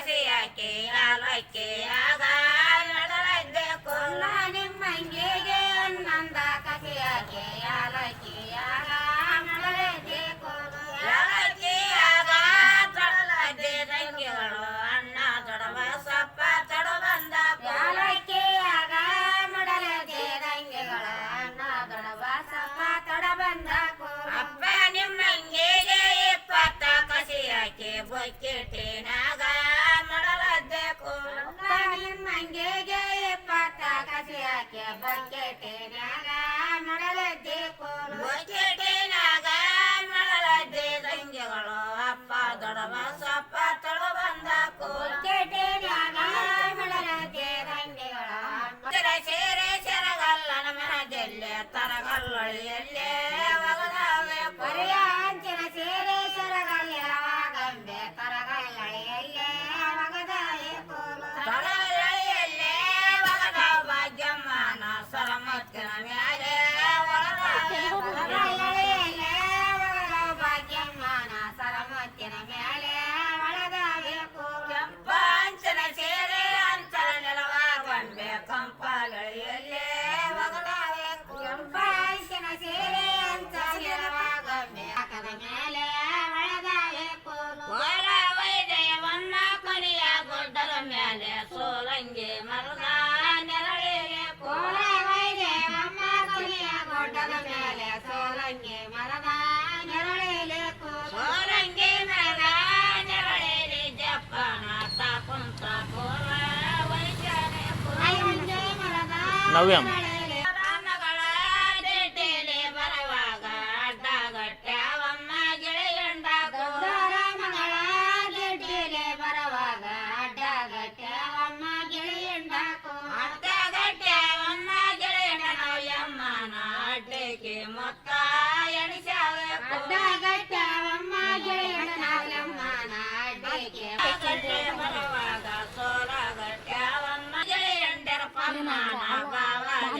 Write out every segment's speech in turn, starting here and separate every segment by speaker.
Speaker 1: பசியாக்கி ஆலோக்கி ஆகாரந்த கொல்லா
Speaker 2: நிம்மங்கியே நந்த கசியாக்கி ஆலோக்கி ஆகாரந்தே கொல்லி bucket bucket નવ્વાણું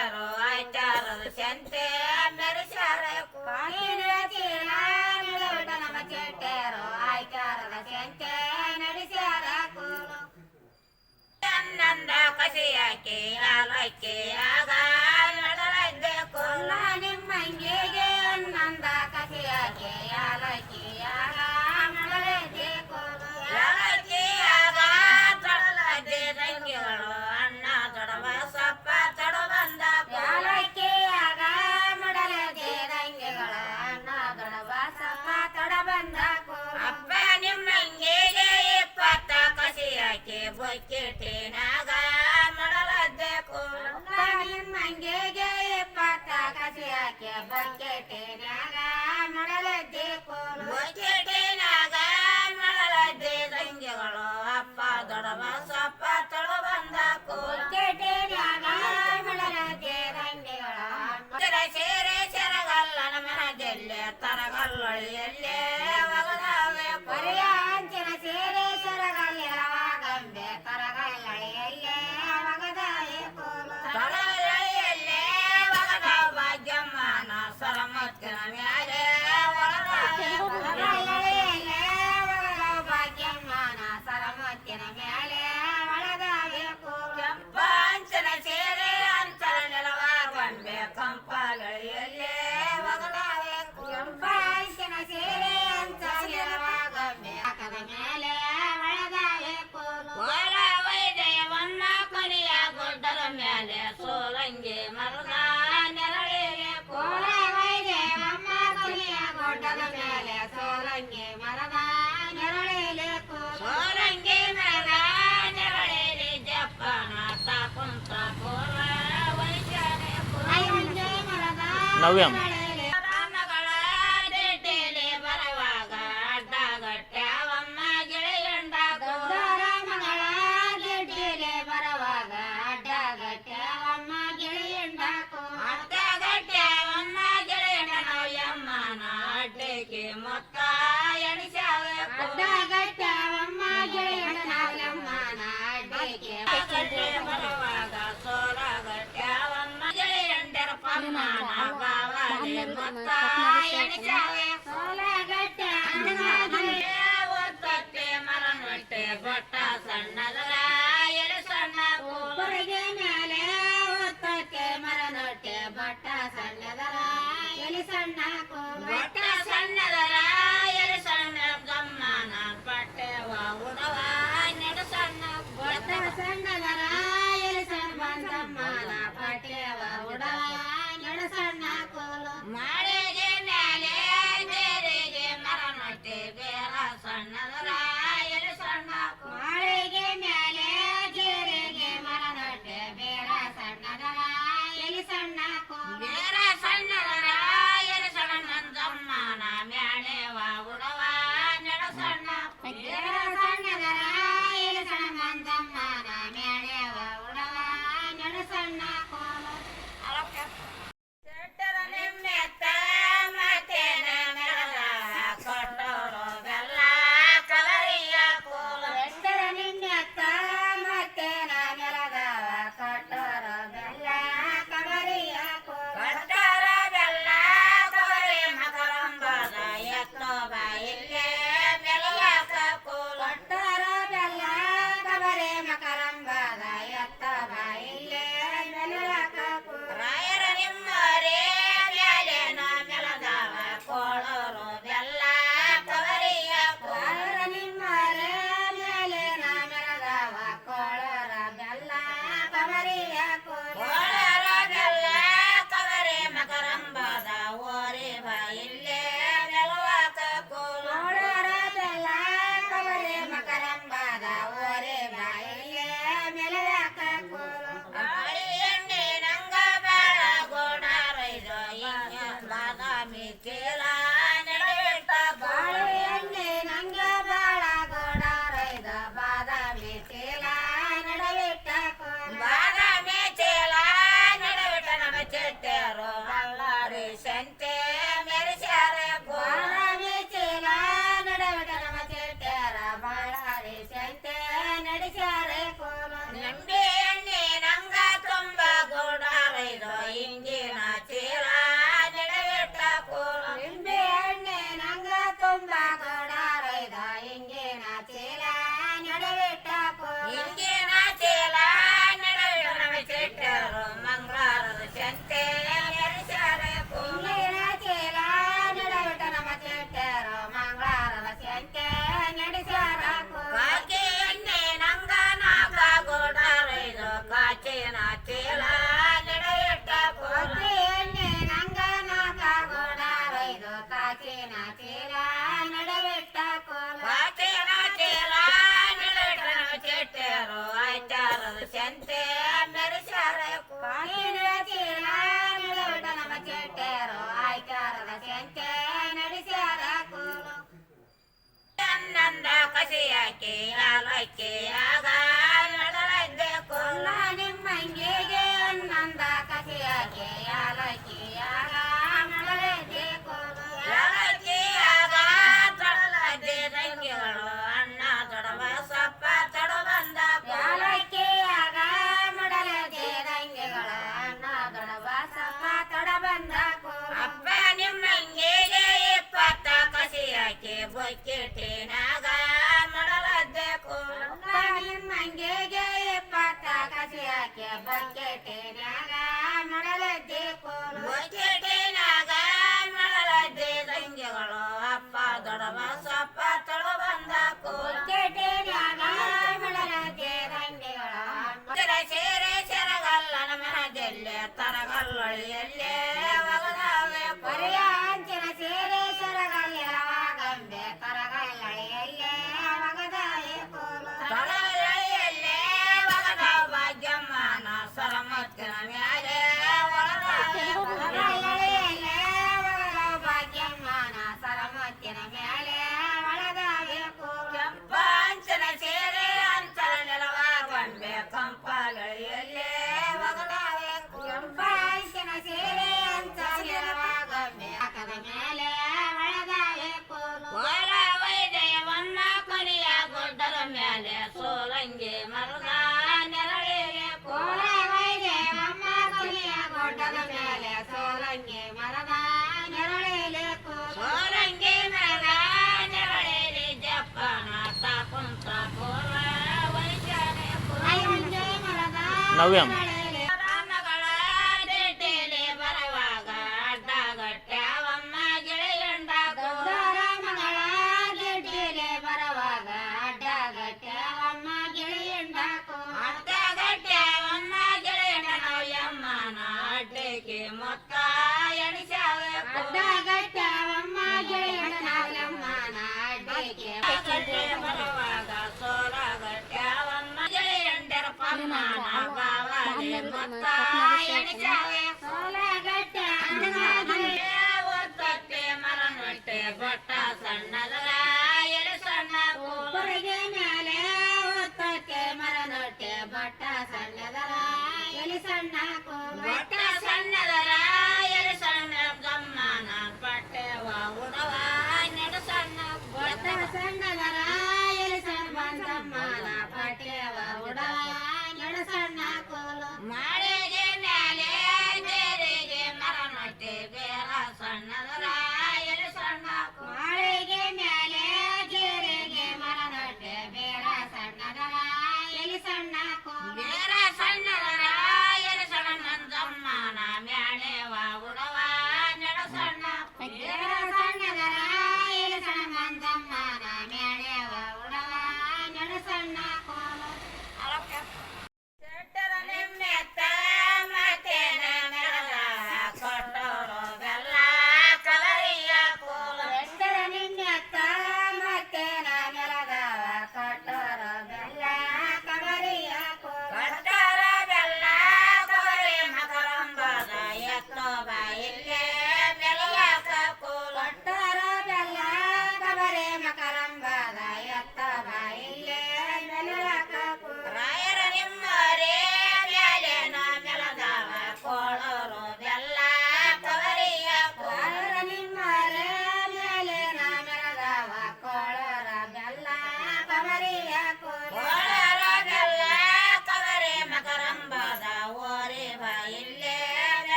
Speaker 1: ಐತಾರು ಐತಾರು ಚಂತೆ ಮೆರೆಸಾರ
Speaker 2: ನಮ್ಮ ಚೆಟ್ಟೇರು ಐತಾರದ ಚಂತೆ ನಡೆಸ್ಯಾರ ಕೂಲು
Speaker 1: ಚನ್ನಂದ ಕಸಿಯಾಕೆ ಆಲಕ್ಕೆ ಆಗ ಕೇಟೇನ
Speaker 2: Nói.
Speaker 1: ಸಣ್ಣದ సంతే మెరిశారకు
Speaker 2: నమ చెట్టారు ఆಯ್ತಾರದ ಸಂತೆ ನಡೆಸ್ಯಾರಕು
Speaker 1: ನನ್ನಂದ ಕಸಿಯಾಕೆ ಆಲಕ್ಕೆ ಆಗ ಒಕ್ಕೇಟೇನಾಗ ಮೊಡಲದ್ದೇಕು
Speaker 2: ಮಂಗೆಗೆ ಪಕ್ಕ ಕಸಿ ಹಾಕಿ નવ્યાણું
Speaker 1: আমার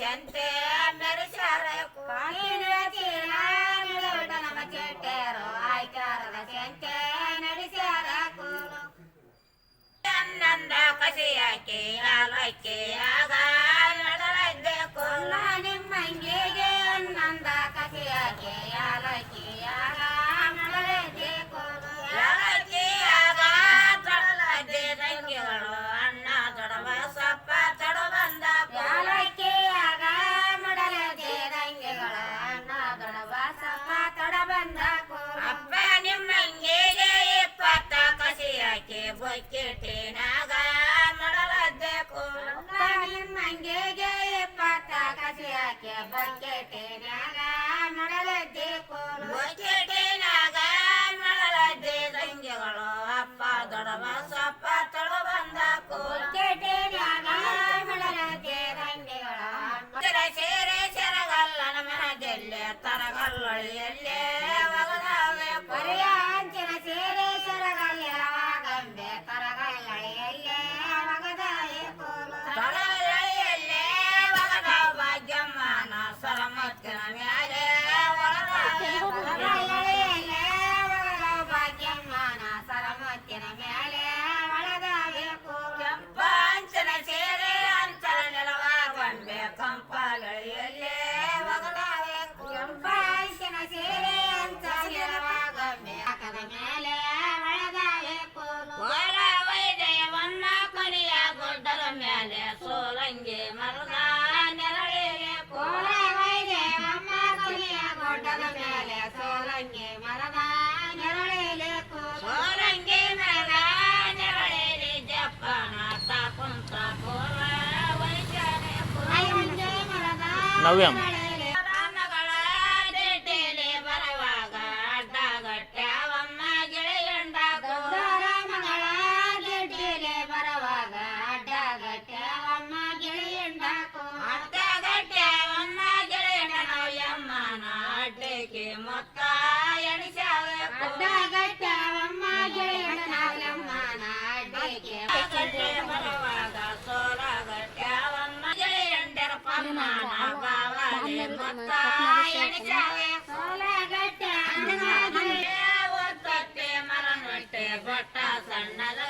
Speaker 1: చెంతే అందరు శరకు
Speaker 2: నమ చెట్టారు. ఆಯ್ತಾರದ చెంతే నడిశారకు
Speaker 1: అన్నంద
Speaker 2: ಬಕೆಟಿನ નવ્વાણું
Speaker 1: ಗೆಳೆಯಂಡರ